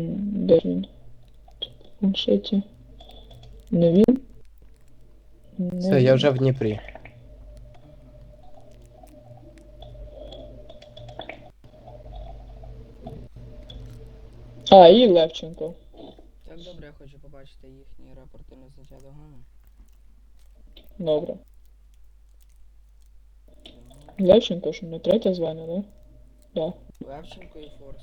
Де він? В планшеті. Не він? Не Все, я вже в Дніпрі. А, і Левченко. Так добре, я хочу побачити їхні рапорти на зняття догани. Добре. Левченко, що не третє звання, да? Да. Левченко і Форс.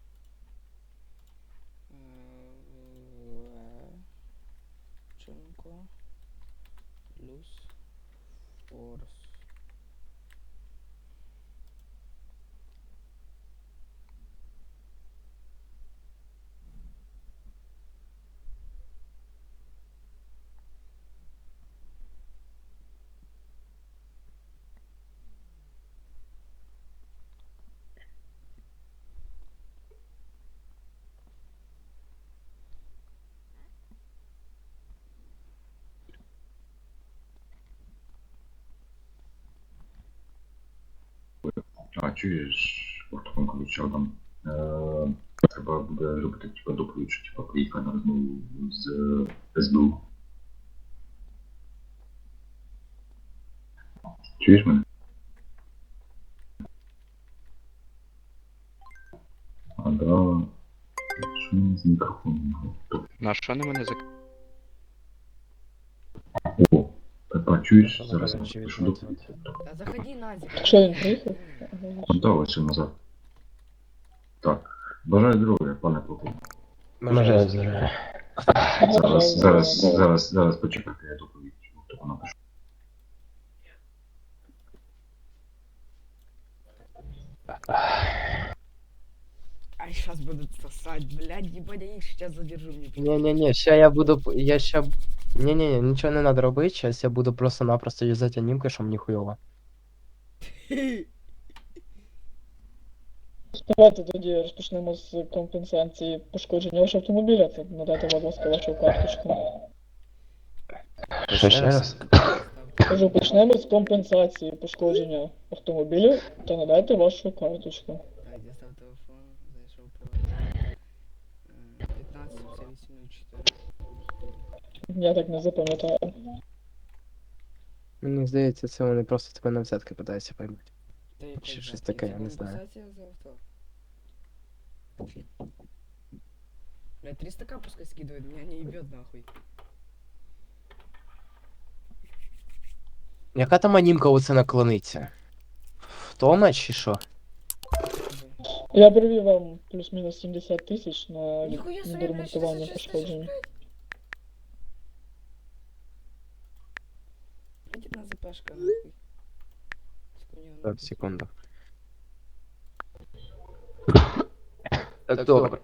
А чуєш, Ортон Ключа там е, треба буде робити типа доповідь, що типа приїхав на розмову з СБУ. Чуєш мене? А да. Що мені з мікрофоном? На що на мене зак... Пепа, чуєш? Що Зараз зараз чи я пишу відбувається? доповідь. Та заходи, Назік. Що він приїхав? Да, ось він назад. Так. Бажаю здоров'я, пане полковник. Може, зараз. Зараз, зараз, зараз, зараз почекайте, я доповідь. Тобто напишу. Ай, сейчас будут сосать, блядь, ебать, я их сейчас задержу мне. Ні-ні-ні, ще я буду. п- Я ще. Ні-ні-ні, нічого не треба робити, зараз я буду просто-напросто юзати анімки, щоб мені хуйово. Давайте тоді розпочнемо з компенсації пошкодження вашого автомобіля. Це надайте, будь ласка, вашу карточку. Ще ще раз. Кажу, почнемо з компенсації пошкодження автомобіля та надайте вашу карточку. Так, дістав телефон, зайшов приватний. 15 5804. Я так не запам'ятаю. Мені здається, це вони просто тебе на взятки питаються поймати. Та яка Чи щось взятка? таке, Це я не знаю. компенсація за авто. Бля, 300к пускай скидывает, меня не ебет нахуй. Яка там анімка оце наклониться? Втома чи що? Я привів вам плюс-мінус 70 тисяч на Нихуя себе, блядь, відремонтування 66 тысяч, пошкоджень. блядь. Иди на ЗПшка, нахуй. Сколько у него Так, нахуй? секунду. Так, добре.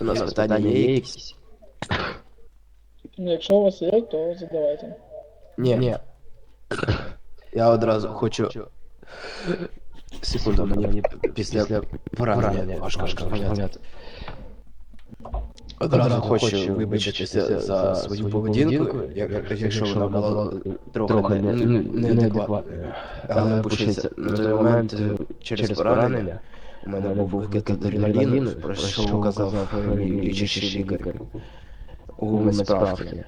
У нас питання є якісь? Ну, якщо у вас є, то задавайте. Ні. Ні. Я одразу хочу. Секунду, мені після поранення важко поняти. Одразу хочу вибачитися за свою поведінку, як- якщо вона була трохи не- не- неадекватною. Але почнеться на той момент е, через поранення. У мене був адреналіну, про що казав лікар у медсправці.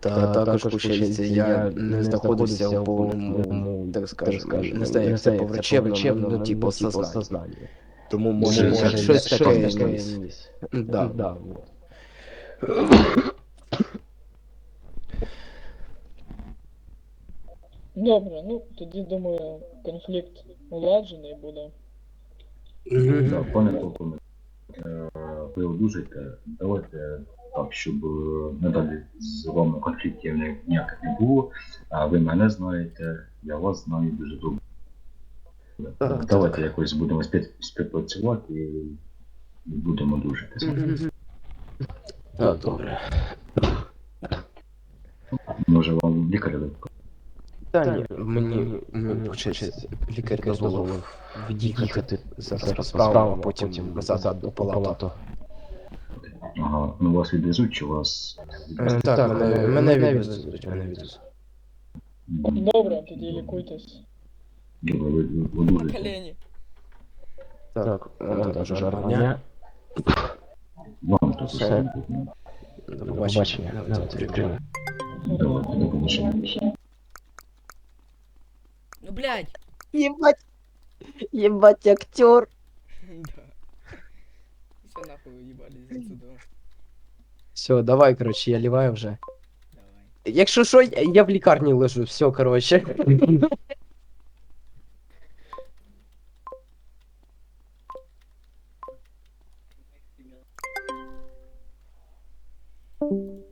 Та також почнеться, я не знаходився у повному, так скажемо, не знаю, як це по врачебному, ну, типу, сознанні. Тому може щось таке ніс. Да, да. Добре, ну тоді думаю, конфлікт уладжений буде. Так, пане полковник, е, ви одужайте, давайте так, щоб е, надалі з вами конфліктів ні- ніяких не було, а ви мене знаєте, я вас знаю дуже добре. Так, Давайте якось будемо співпрацювати і будемо дружити. Так, добре. Може вам лікаря викликати? Та ні, мені, почеться, лікар дозволив від'їхати зараз по справам, а потім назад до палату. Ага, ну вас відвезуть чи вас Е, Так, мене, мене відвезуть, мене відвезуть. М, Добре, тоді лікуйтесь. Добре, ви ви На одужайте. колени. Так, вам теж гарного дня. Вам тут Все. все. До побачення. На Твіттері. Давайте, до побачення. Ну, блядь! Ебать. Ебать, актер. Да. Все нахуй уебались отсюда. Все, давай, коротше, я ліваю вже. Давай. Якщо що, я я в лікарні лежу, все, коротше.